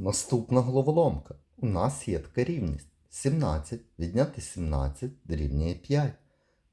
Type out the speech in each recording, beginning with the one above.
Наступна головоломка. У нас є така рівність. 17 відняти 17 дорівнює 5.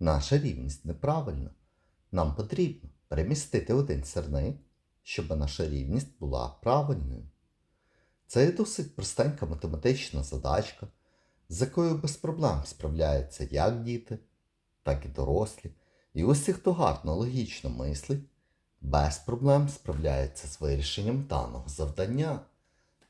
Наша рівність неправильна. Нам потрібно перемістити один сірник, щоб наша рівність була правильною. Це є досить простенька математична задачка, з якою без проблем справляються як діти, так і дорослі. І усі, хто гарно логічно мислить, без проблем справляється з вирішенням даного завдання.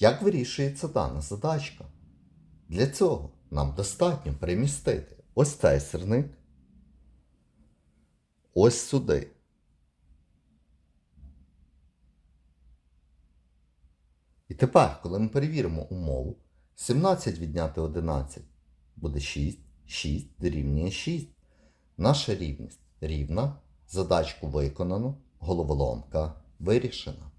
Як вирішується дана задачка? Для цього нам достатньо перемістити ось цей сірник ось сюди. І тепер, коли ми перевіримо умову, 17 відняти 11 буде 6, 6 дорівнює 6. Наша рівність рівна, задачку виконано, головоломка вирішена.